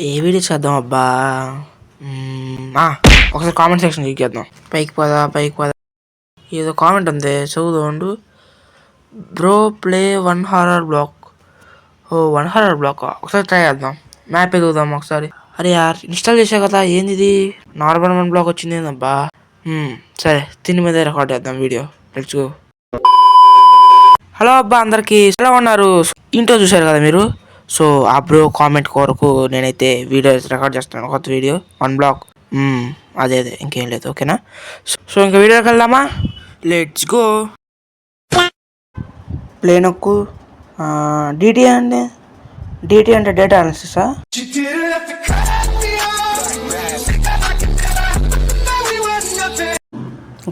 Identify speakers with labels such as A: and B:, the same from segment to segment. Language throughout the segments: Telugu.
A: ఏ వీడియో చేద్దాం అబ్బా? ఒకసారి కామెంట్ సెక్షన్ చేద్దాం పైకి పోదా పైకి పోదా? ఏదో కామెంట్ ఉంది చదువుదోండు bro play one horror block ఓ వన్ హారర్ బ్లాక్ ఒకసారి ట్రై చేద్దాం. మ్యాప్ ఎదుగుదాం ఒకసారి. అరే యార్ ఇన్స్టాల్ చేసా కదా ఏంది ఇది నార్మల్ వన్ బ్లాక్ వచ్చింది ఏందబ్బా సరే దీని మీద రికార్డ్ చేద్దాం వీడియో లెట్స్ గో హలో అబ్బా అందరికీ ఎలా ఉన్నారు? ఇంట్లో చూశారు కదా మీరు? సో ఆ బ్రో కామెంట్ కొరకు నేనైతే వీడియో రికార్డ్ చేస్తున్నాను కొత్త వీడియో వన్ బ్లాక్. అదే అదే ఇంకేం లేదు ఓకేనా? సో ఇంకా వీడియోకి వెళ్దామా? లెట్స్ గో ప్లే నొక్కు. డిటి అంటే? డిటి అంటే డేటా అనాలిసిసా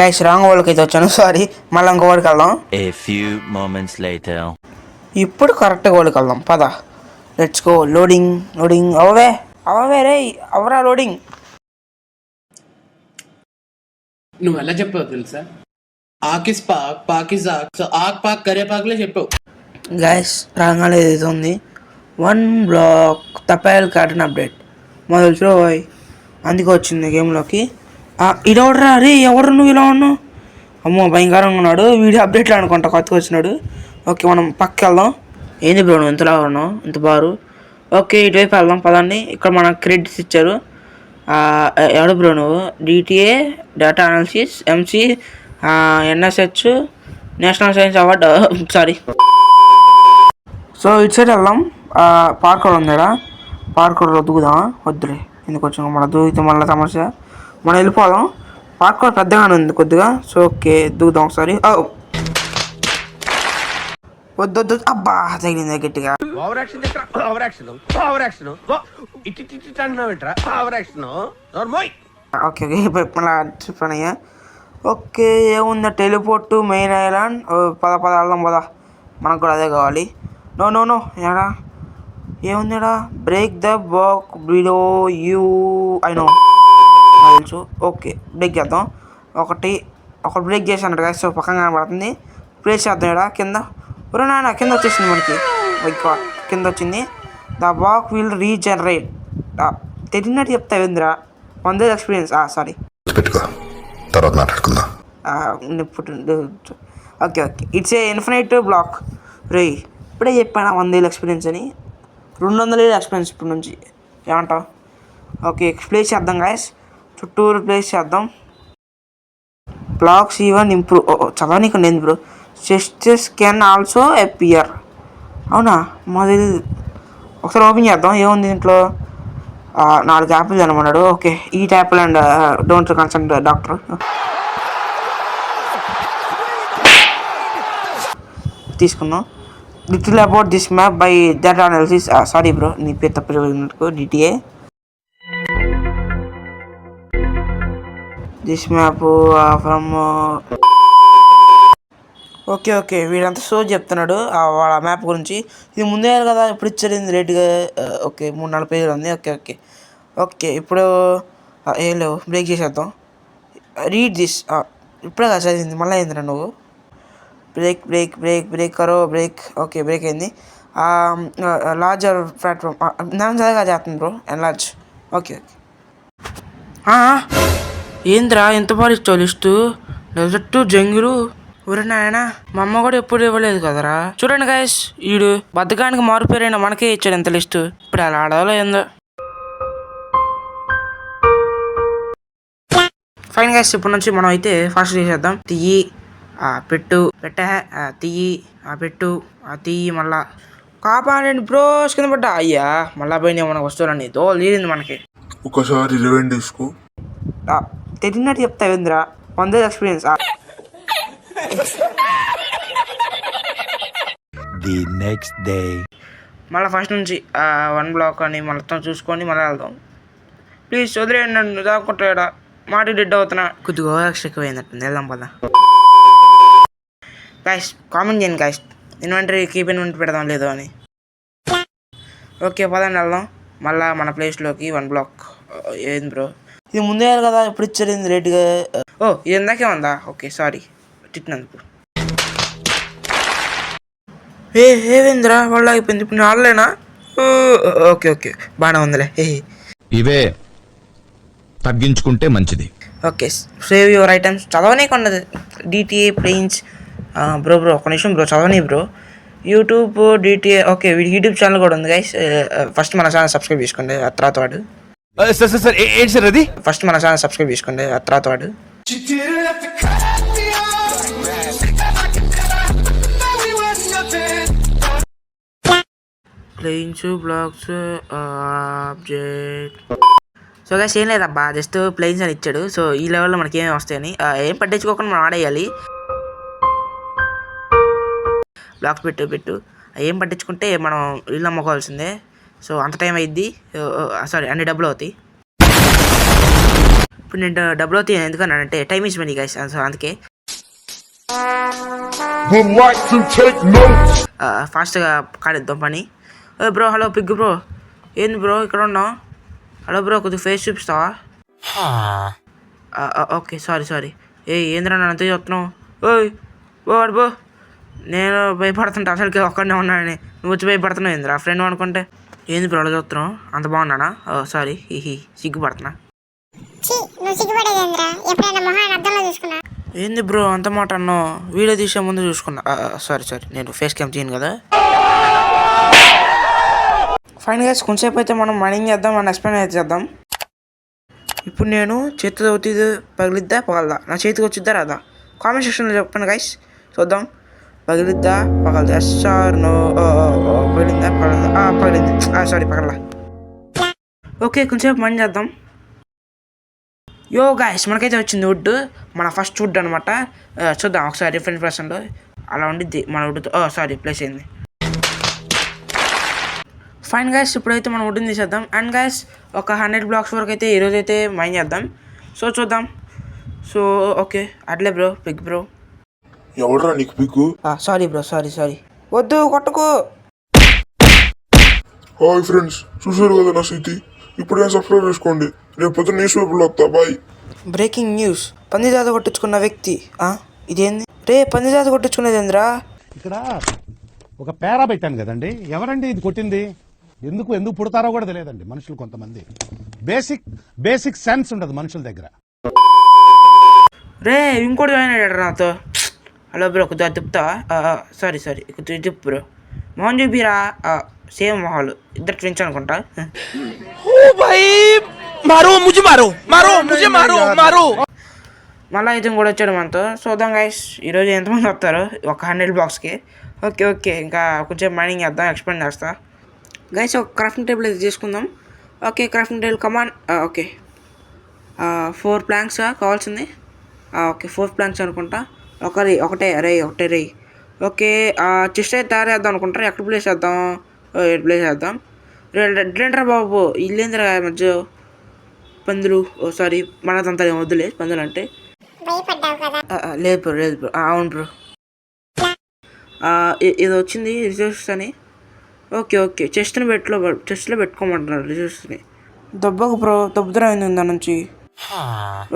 A: గైస్ రాంగ్ వాళ్ళకి అయితే వచ్చాను సారీ మళ్ళీ ఇంకో వాడికి వెళ్దాం. ఇప్పుడు కరెక్ట్గా వాళ్ళకి వెళ్దాం పద. లెట్స్ గో లోడింగ్ లోడింగ్ అవవే అవవే రే. అవరా లోడింగ్
B: నువ్వు ఎలా చెప్పావు తెలుసా? ఆకిస్ పాక్ పాకిస్ ఆక్. సో ఆక్ పాక్ కరే పాక్లే చెప్పావు.
A: గైస్ రాగానే ఏదైతే ఉంది వన్ బ్లాక్ తపాయల్ కార్టన్ అప్డేట్ మొదలు చూడబోయ్ అందుకే వచ్చింది గేమ్లోకి ఇదెవడరా రే ఎవరు నువ్వు ఇలా ఉన్నావు? అమ్మో భయంకరంగా ఉన్నాడు. వీడియో అప్డేట్లో అనుకుంటా కొత్తగా వచ్చినాడు. ఓకే మనం పక్కకి వెళ్దాం ఏంది బ్రో నువ్వు ఇంతలా ఉన్నావు? ఇంత బారు? ఓకే ఇటువైపు వెళ్దాం పదండి. ఇక్కడ మనకు క్రెడిట్స్ ఇచ్చారు. ఎవడు బ్రో నువ్వు? DTA data analysis MC NSH national science award sorry so ఇటు సైడ్ వెళ్దాం. పార్కర్ ఉందా పార్కర్ దూకుదామా వద్దులే. ఎందుకు వచ్చాము మన దూకితే మళ్ళీ సమస్య. మనం వెళ్ళిపోదాం. పార్కర్ పెద్దగానే ఉంది కొద్దిగా. సో ఓకే దూకుదాం ఒకసారి. ఓ. వద్దు వద్దు అబ్బా తగిలింది గట్టిగా.
C: Over action over action over action ఇట్టి ఇట్టి అంటున్నావేంట్రా ఓవర్ యాక్షన్ నోర్మోయ్
A: ఓకే ఓకే. ఇప్పుడు చెప్పానయ్యా. ఓకే ఏముంది? టెలిపోర్ట్ మెయిన్ ఐలాండ్ పద పద వెళ్దాం పద. మనకు కూడా అదే కావాలి. నో నో నో ఏడా? ఏముంది ఏడా break the block below you I know తెలుసు. ఓకే బ్రేక్ చేద్దాం. ఒకటి ఒకటి బ్రేక్ చేశాను కదా సో పక్కన కనబడుతుంది. ప్లేస్ చేద్దాం ఇక్కడ కింద. ఒరే నాయన కింద వచ్చేసింది మనకి God, కింద వచ్చింది ద బాక్ విల్ రీజనరేట్ తెలియనట్టు చెప్తా ఏందిరా వన్ డే ఎక్స్పీరియన్స్ సారీ
D: పెట్టుకో తర్వాత మాట్లాడుకుందాం
A: okay okay it's a infinite block రే ఇప్పుడే చెప్పాను వన్ డే ఎక్స్పీరియన్స్ అని రెండు వందల ఏళ్ళ ఎక్స్పీరియన్స్ ఇప్పుడు నుంచి ఏమంటావు ఓకే ప్లేస్ చేద్దాం గాయస్ చుట్టూరు ప్లేస్ చేద్దాం బ్లాక్స్ ఈవెన్ ఇంప్రూవ్ చదవనీకి లేదు bro chests can also appear అవునా? మాది ఒకసారి ఓపెన్ చేద్దాం. ఏముంది దీంట్లో నాలుగు యాపిల్ అనమన్నాడు ఓకే. ఈ apple and don't consult doctor తీసుకున్నాం little about this map by that analysis sorry bro నీ పేరు తప్పు DTA this map from okay okay. వీడంతా show చెప్తున్నాడు ఆ వాళ్ళ మ్యాప్ గురించి. ఇది ముందే కదా ఇప్పుడు ఇచ్చారు ఇది రేటుగా ఓకే మూడు నాలుగు పేజీలు ఉంది. Okay okay. ఓకే ఇప్పుడు ఏం లేవు బ్రేక్ చేసేద్దాం. రీడ్ దిస్ ఇప్పుడే కదా చదివింది మళ్ళీ అయిందిరా నువ్వు? బ్రేక్ బ్రేక్ బ్రేక్ బ్రేక్ కరో బ్రేక్ ఓకే బ్రేక్ అయింది. లార్జర్ ప్లాట్ఫామ్ నేను చదిగా చేస్తుంది బ్రో ఎన్లార్జ్ ఓకే ఓకే. ఏంద్రా ఎంత బాగా ఇచ్చావు లిస్టు? డెజర్ట్ జంగురు. ఊరి నాయన మా అమ్మ కూడా ఎప్పుడు ఇవ్వలేదు కదరా? చూడండి గాయస్ ఈడు బద్దకానికి మారిపోయిన మనకే ఇచ్చాడు ఎంత లిస్టు ఇప్పుడు అలా ఆడాలో ఏందో. ఫైన్ గాయస్ ఇప్పటి నుంచి మనం అయితే ఫాస్ట్ చేసేద్దాం. తియ్యి ఆ పెట్టు పెట్ట ఆ తియ్యి ఆ పెట్టు ఆ తియ్యి మళ్ళా. కాపాడండి బ్రోస్ కింద పడ్డా. అయ్యా మళ్ళా పోయినాయి మన వస్తువులన్నీ దో తీరింది మనకి.
D: ఒకసారి రివెండ్ తీసుకో
A: తెలియనట్టు చెప్తా ఏంద్రా? One day experience
E: The next day.
A: మళ్ళీ ఫస్ట్ నుంచి వన్ బ్లాక్ అని మొత్తం చూసుకొని మళ్ళీ వెళ్దాం. ప్లీజ్ వదిలేయండి నన్ను దాక్కుంటాడా మాట డెడ్ అవుతున్నా. కొద్దిగా ఓవర్ ఎక్కువైందట్టుంది వెళ్దాం పద. గాయస్ కామెంట్ చేయండి గాయస్ ఇన్వెంటరీ కీప్ ఇన్వెంటరీ పెడదాం లేదో అని. ఓకే పదండి వెళ్దాం. మళ్ళా మన ప్లేస్లోకి వన్ బ్లాక్ ఏంది బ్రో ఇది ముందే కదా ఇప్పుడు ఇచ్చారు ఏంది రేటుగా ఓ ఇది ఇందాకే ఉందా? Okay sorry తిట్టినందుకు. ఏ ఏవేంద్రా వాళ్ళు అయిపోయింది ఇప్పుడు నేను ఆడలేనా? Okay okay. బాగానే ఉందిలే. హే
F: ఇవే తగ్గించుకుంటే మంచిది.
A: Okay save your items. చదవనీకి ఉండదు డిటిఏ ప్లేన్స్ బ్రో బ్రో ఒక నిమిషం బ్రో చదవని బ్రో. యూట్యూబ్ డిటిఏ ఓకే వీడి యూట్యూబ్ ఛానల్ కూడా ఉంది గైస్ ఫస్ట్ మన ఛానల్ సబ్స్క్రైబ్ చేసుకోండి ఆ తర్వాత వాడు.
F: సార్ సార్ సార్ ఏంటి సార్ అది?
A: ఫస్ట్ మన ఛానల్ సబ్స్క్రైబ్ చేసుకోండి ఆ తర్వాత వాడు. Planes blogs object so guys ఏం లేదబ్బా జస్ట్ ప్లేన్స్ అని ఇచ్చాడు. సో ఈ లెవెల్లో మనకి ఏమేమి వస్తాయని ఆ, ఏం పట్టించుకోకుండా మనం ఆడేయాలి. బ్లాక్స్ పెట్టు పెట్టు. ఏం పట్టించుకుంటే మనం ఇల్లు అమ్ముకోవాల్సిందే. సో అంత టైం అయింది సారీ అన్ని డబ్బులు అవుతాయి. ఇప్పుడు నేను డబ్బులు అవుతాయి ఎందుకన్నానంటే time is money guys so అందుకే.
D: Would like to take notes.
A: ఫాస్ట్గా కాడిద్దాం పని. ఏ బ్రో హలో పిగ్ బ్రో ఏంది బ్రో ఇక్కడ ఉన్నావు? హలో బ్రో కొద్దిగా ఫేస్ చూపిస్తావా? ఆ, ఆ, ఓకే సారీ సారీ ఏ ఏంద్రా నన్ను అంత చెప్తున్నావు? ఓయ్ ఓ వాడు బో. నేను భయపడుతుంటా అసలుకి ఒక్కడనే ఉన్నానని. నువ్వు వచ్చి భయపడుతున్నావు ఏంద్రా? ఫ్రెండ్ అనుకుంటే ఏంది బ్రో అలా చూస్తున్నావు అంత బాగున్నానా? ఓ సారీ హిహి సిగ్గుపడుతున్నా.
G: ఛీ నువ్వు సిగ్గుపడేదేంద్రా ఎప్పుడైనా మొహాన్ని అద్దంలో చూసుకున్నా
A: ఏంది బ్రో అంత మాట అన్నావు? వీడియో తీసే ముందు చూసుకున్నా. సారీ సారీ నేను ఫేస్ క్యామ్ చేయను కదా? ఫైన్గా కొంచెంసేపు అయితే మనం మైనింగ్ చేద్దాం మన ఎక్స్ప్లెయిన్ అయితే చేద్దాం. ఇప్పుడు నేను చేతితో ఒత్తిది పగిలిద్దా పగలదా? నా చేతికి వచ్చిద్దా రాదా? కామెంట్ సెక్షన్లో చెప్పండి గైస్ చూద్దాం. పగిలిద్దా పగలదా? Sir no uh, uh, uh, పగిలిందా పగలదా? Ah, పగిలింది. Ah, సారీ పగలదా? ఓకే కొంచెంసేపు మైన్ చేద్దాం. యో గాయస్ మనకైతే వచ్చింది వుడ్ మన ఫస్ట్ వుడ్ అనమాట చూద్దాం ఒకసారి డిఫరెంట్ పర్సన్లో అలా ఉండిద్ది. మన వుడ్ ఓ సారీ ప్లేస్ అయింది. ఫైన్ గాయస్ ఇప్పుడైతే మనం వుడ్ని తీసేద్దాం. అండ్ గాయస్ ఒక హండ్రెడ్ బ్లాక్స్ వరకు అయితే ఈరోజు అయితే మైన్ చేద్దాం. సో చూద్దాం. సో ఓకే అట్లే బ్రో పిక్ బ్రో
D: ఎవడరా నీకు pick
A: sorry bro sorry sorry వద్దు కొట్టకు.
D: హాయ్ ఫ్రెండ్స్ చూసారు కదా నా స్థితి ఇప్పుడే సబ్స్క్రైబ్ చేసుకోండి. రేపు పొద్దున్న న్యూస్ పేపర్లో వస్తా బాయ్
A: బ్రేకింగ్ న్యూస్ పందిజాత కొట్టించుకున్న వ్యక్తి. ఆ, ఇదేంది? రే పందిజాత కొట్టించుకునేదేంద్రా
H: ఇక్కడ ఒక పేరా పెట్టాను కదండి. ఎవరండి ఇది కొట్టింది? ఎందుకు ఎందుకు పుడతారో కూడా తెలియదండి మనుషులు కొంతమంది. బేసిక్ బేసిక్ సెన్స్ ఉండదు మనుషుల దగ్గర.
A: రే ఇంకోటి జాయిన్ అయ్యాడు నాతో. హలో బ్రో కొద్దిగా తిప్పుతావా? సారీ సారీ కొద్దిగా తిప్పు బ్రో. మొహన్ చూపిరా సేమ్ మొహాలు. ఇద్దరు ట్విన్స్ అనుకుంటా. మళ్ళీ అయితే కూడా వచ్చాడు మనతో. చూద్దాం గైస్ ఈరోజు ఎంతమంది వస్తారు? ఒక హండ్రెడ్ బాక్స్కి ఓకే ఓకే ఇంకా కొంచెం మైనింగ్ చేద్దాం ఎక్స్ప్లెయిన్ చేస్తా. గైస్ ఒక క్రాఫ్టింగ్ టేబుల్ అయితే తీసుకుందాం. Okay crafting table come on okay four planks కావాల్సింది. ఓకే ఫోర్ ప్లాంక్స్ అనుకుంటా. ఒక రే ఒకటే రే ఒకటే రే. ఓకే చెస్ట్ అయితే తయారు చేద్దాం అనుకుంటారా ఎక్కడ ప్లేస్ చేద్దాం. ఎక్కడ ప్లేస్ చేద్దాం. రెడ్లేంట్రా బాబు. ఇల్లేంద్రా మధ్య? పందులు. ఓ సారీ మనదంతా వద్దులే. పందులు అంటే? ఆ, ఆ, లేదు బ్రో లేదు బ్రో. ఆ, అవును బ్రో. ఇది వచ్చింది రిజర్వ్స్ అని. Okay okay. చెస్ట్ని పెట్టులో చెస్ట్లో పెట్టుకోమంటున్నారు రిజర్వ్స్ని దెబ్బకు బ్రో దెబ్బతరం అయింది దాని నుంచి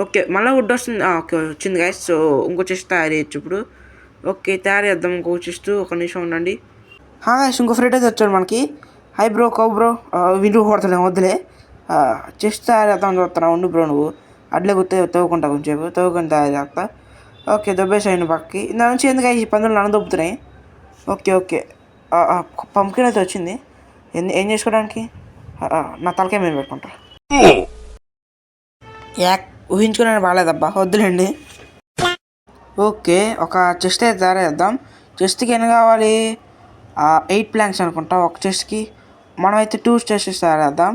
A: ఓకే మళ్ళీ వుడ్ వస్తుంది ఓకే వచ్చింది గాయస్ సో ఇంకో చెస్ట్ తయారు చేయొచ్చు ఇప్పుడు. ఓకే తయారు చేద్దాం ఇంకో చెస్ట్. ఒక నిమిషం ఉండండి. గాయస్ ఇంకో ఫ్రెండ్ అయితే వచ్చాడు మనకి. Hi bro cow bro. వింటూ కొడతాడు వద్దులే. చెస్ట్ తయారు చేద్దాం చూస్తున్నావు ఉండు బ్రో నువ్వు. అట్లే గుర్తు తవ్వుకుంటా కొంచెం తవ్వుకొని తయారు చేస్తా. ఓకే దొబ్బేసాయి పక్కకి. దాని నుంచి ఎందుకు ఈ పందులు నన్ను దొబ్బుతున్నాయి ఓకే ఓకే. పంకిన్ అయితే వచ్చింది. ఏం ఏం చేసుకోవడానికి? నా తలకే మేము పెట్టుకుంటా. యాక్ ఊహించుకునే బాగాలేదబ్బా వద్దులేండి. ఓకే ఒక చెస్ట్ అయితే తయారేద్దాం చెస్ట్కి ఎన్ని కావాలి? ఎయిట్ ప్లాంక్స్ అనుకుంటా ఒక చెస్ట్కి. మనమైతే టూ చెస్ట్స్ తయారేద్దాం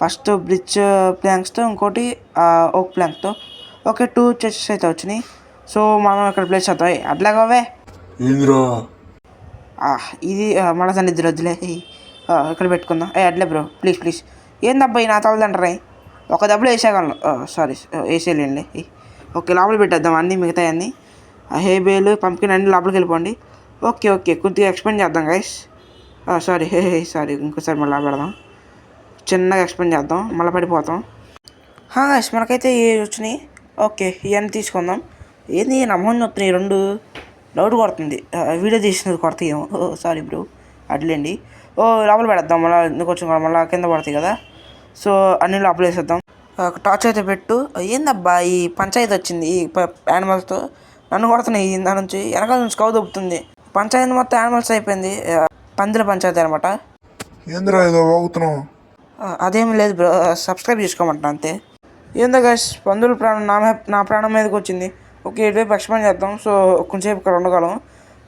A: ఫస్ట్ బ్రిడ్జ్ ప్లాంక్స్తో ఇంకోటి ఓక్ ప్లాంక్తో. ఓకే టూ చెస్ట్స్ అయితే వచ్చినాయి. సో మనం ఇక్కడ ప్లేస్ అవుతాయి అట్లాగవే. ఇంద్రా. ఇది మళ్ళీ దాన్ని ఇద్దరు వద్దులే ఇక్కడ పెట్టుకుందాం. ఏ అట్లే బ్రో. Please please. ఏందబ్బా ఈ నా తలదంటరా ఒక దెబ్బలు వేసేయగలను. సారీ వేసేయలేండి ఓకే లోపల పెట్టేద్దాం అన్నీ మిగతా అన్నీ. హే బేలు పంపిన అన్ని లోపలికి వెళ్ళిపోండి. Okay okay. కొద్దిగా ఎక్స్ప్లెయిన్ చేద్దాం guys. Sorry hey hey sorry. ఇంకోసారి మళ్ళీ పెడదాం. చిన్నగా ఎక్స్ప్లెయిన్ చేద్దాం. మళ్ళీ పడిపోతాం. గైస్ మనకైతే ఏ వచ్చినాయి. ఓకే ఇవన్నీ తీసుకుందాం. ఏంది నమ్మని వస్తున్నాయి రెండు? డౌట్ కొడుతుంది. వీడియో తీసినది కొడతాయేమో ఓ సారీ బ్రో అట్లేండి. ఓ లోపల పెడద్దాం. మళ్ళీ ఎందుకు వచ్చి మళ్ళీ కింద పడతాయి కదా. సో అన్ని లోపల వేసేద్దాం. ఒక టార్చ్ అయితే పెట్టు. ఏందబ్బా ఈ పంచాయతీ వచ్చింది ఈ యానిమల్స్తో నన్ను కొడుతున్నాయి ఈ దాని నుంచి. వెనకాల నుంచి కౌ దొబ్బుతుంది. పంచాయతీ మొత్తం యానిమల్స్ అయిపోయింది. పందిల పంచాయతీ అనమాట
D: ఏందిరా ఏదో వాగుతున్నావు?
A: అదేం లేదు బ్రో సబ్స్క్రైబ్ చేసుకోమంటున్నా అంతే. ఏందో గైస్ పందుల ప్రాణం నా నా ప్రాణం మీదకి వచ్చింది. ఓకే ఇటువైపు ఎక్స్పాండ్ చేద్దాం. సో కొంచెంసేపు ఇక్కడ ఉండగలం.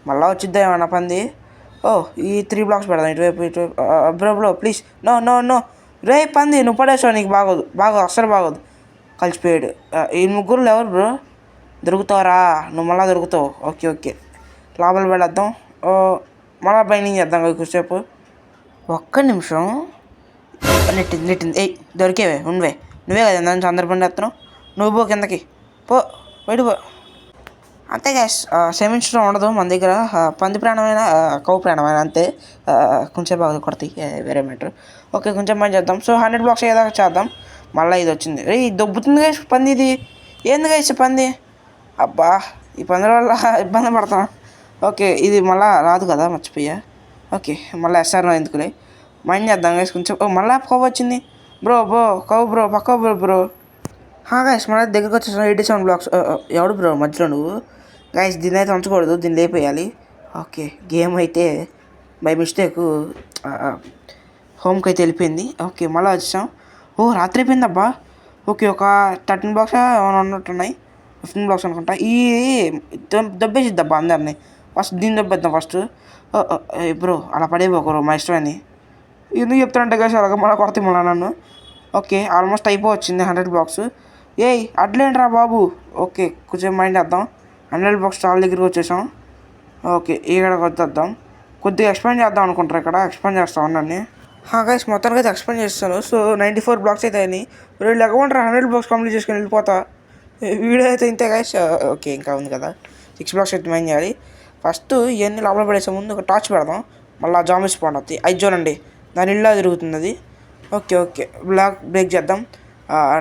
A: మళ్ళీ వచ్చిద్దా ఏమన్నా పంది? ఓ ఈ త్రీ బ్లాక్స్ పెడదాం. ఇటువైపు ఇటువైపు bro bro please no no no రే పంది నువ్వు పడేసావు నీకు బాగోదు. బాగోదు అస్సలు బాగోదు. కలిసిపోయాడు. ఈ ముగ్గురులో ఎవరు బ్రో? దొరుకుతావరా నువ్వు మళ్ళీ దొరుకుతావు. Okay okay. లోపల పెడద్దాం ఓ మళ్ళీ బైండింగ్ చేద్దాం కొంచెంసేపు ఒక్క నిమిషం. నెట్టింది నెట్టింది ఏయ్ దొరికేవే ఉండవే. నువ్వే కదా దాని నుంచి అందరు నువ్వు పో కిందకి. పో. బయట అంతే గ్యాస్ క్షమించడం ఉండదు మన దగ్గర. పంది ప్రాణమైన కౌ ప్రాణమైన అంతే. కొంచెం బాగా కొడతాయి. వేరే మ్యాటర్ ఓకే కొంచెం పని చేద్దాం. సో హండ్రెడ్ బ్లాక్స్ ఏదో చేద్దాం. మళ్ళీ ఇది వచ్చింది. రే ఇది దొబ్బుతుంది గైస్ పంది ఇది. ఏంది గైస్ పంది? అబ్బా ఈ పందుల వల్ల ఇబ్బంది పడుతున్నా ఓకే ఇది మళ్ళీ రాదు కదా మర్చిపోయా. ఓకే మళ్ళీ ఎస్ఆర్ ఎందుకులే. మైండ్ చేద్దాం గైస్ కొంచెం ఓ మళ్ళీ కవ్ వచ్చింది. బ్రో బ్రో కవ్ బ్రో పక్క బ్రో బ్రో గైస్ మన దగ్గరకు వచ్చేసాం ఎయిటీ సెవెన్ బ్లాక్స్ ఎవడు బ్రో మధ్యలో నువ్వు? గైస్ దీన్ని అయితే ఉంచకూడదు దీన్ని లేపేయాలి. ఓకే గేమ్ అయితే బై మిస్టేక్ హోమ్కి అయితే వెళ్ళిపోయింది. ఓకే మళ్ళీ వచ్చాం ఓ రాత్రి అయిపోయిందబ్బా ఓకే ఒక థర్టీన్ బ్లాక్స్ ఏమైనా ఉన్నట్టున్నాయి. ఫిఫ్టీన్ బ్లాక్స్ అనుకుంటా. ఈ దెబ్బేసిద్దబ్బా అందరినీ. ఫస్ట్ దీన్ని దెబ్బేద్దాం ఫస్ట్ బ్రో uh, uh, అలా పడేపోకరు మా ఇష్టమని. అని ఎందుకు చెప్తారంటే కదా అలాగ మళ్ళీ కొడతాయి మళ్ళీ నన్ను. ఓకే ఆల్మోస్ట్ అయిపోవచ్చింది హండ్రెడ్ బాక్స్ ఏయ్ అట్లేంట్రా బాబు. ఓకే కొంచెం మైండ్ వేద్దాం. హండ్రెడ్ బాక్స్ స్టాల్ దగ్గరికి వచ్చేసాం. ఓకే ఇక్కడ వచ్చేద్దాం కొద్దిగా ఎక్స్ప్లెయిన్ చేద్దాం అనుకుంటారు ఇక్కడ. ఎక్స్ప్లెయిన్ చేస్తా ఉన్నాను గైస్ మొత్తానికి అయితే ఎక్స్ప్లెయిన్ చేస్తాను. సో నైంటీ ఫోర్ బ్లాక్స్ అయితే అయినాయి. రెండు ఎగమంటారు హండ్రెడ్ బ్లాక్స్ కంప్లీట్ చేసుకొని వెళ్ళిపోతా. వీడియో అయితే ఇంతే గైస్ ఓకే ఇంకా ఉంది కదా. సిక్స్ బ్లాక్స్ అయితే మైండ్ చేయాలి. ఫస్ట్ ఇవన్నీ లోపల పడేసే ముందు ఒక టార్చ్ పెడదాం. మళ్ళీ జామీ స్పాన్ ఐదు అది చూడండి దాని ఇల్లా తిరుగుతుంది అది ఓకే ఓకే. బ్లాక్ బ్రేక్ చేద్దాం.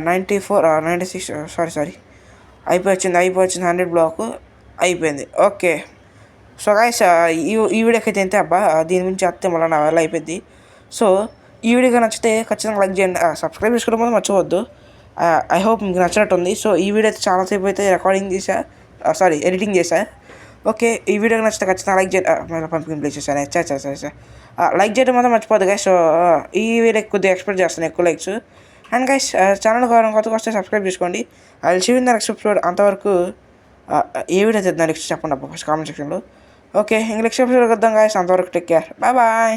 A: Ninety four ninety six sorry sorry అయిపోయి వచ్చింది అయిపోయి వచ్చింది హండ్రెడ్ బ్లాక్ అయిపోయింది. ఓకే. సో గాయస్ ఈ ఈ వీడియోకి అయితే అంతే అబ్బా. దీని గురించి వస్తే మళ్ళీ నా వల్ల అయిపోయింది సో ఈ వీడియో నచ్చితే ఖచ్చితంగా లైక్ చేయండి. సబ్స్క్రైబ్ చేసుకోవడం మాత్రం మర్చిపోవద్దు. ఐ హోప్ మీకు నచ్చినట్టుంది. సో ఈ వీడియో అయితే చాలాసేపు అయితే రికార్డింగ్ చేశా. సారీ ఎడిటింగ్ చేశా. ఓకే ఈ వీడియోకి నచ్చితే ఖచ్చితంగా లైక్ చేయండి. పంపిణీ పంపింగ్ ప్లేస్ చేశాను. చా చా లైక్ చేయడం మాత్రం మర్చిపోద్దు గైస్ సో ఈ వీడియో కొద్దిగా ఎక్స్పెక్ట్ చేస్తాను ఎక్కువ లైక్స్ అండ్ గైస్ ఛానల్ కావాలి కొత్తగా వస్తే సబ్స్క్రైబ్ చేసుకోండి. అది చూసిన నెక్స్ట్ ఎపిసోడ్ అంతవరకు ఏ వీడియో తెద్దాం నెక్స్ట్ చెప్పండి అబ్బా ఫస్ట్ కామెంట్ సెక్షన్లో ఓకే ఇంక నెక్స్ట్ ఎపిసోడ్ వద్దాం గాయస్ అంతవరకు టేక్ కేర్ బాయ్ బాయ్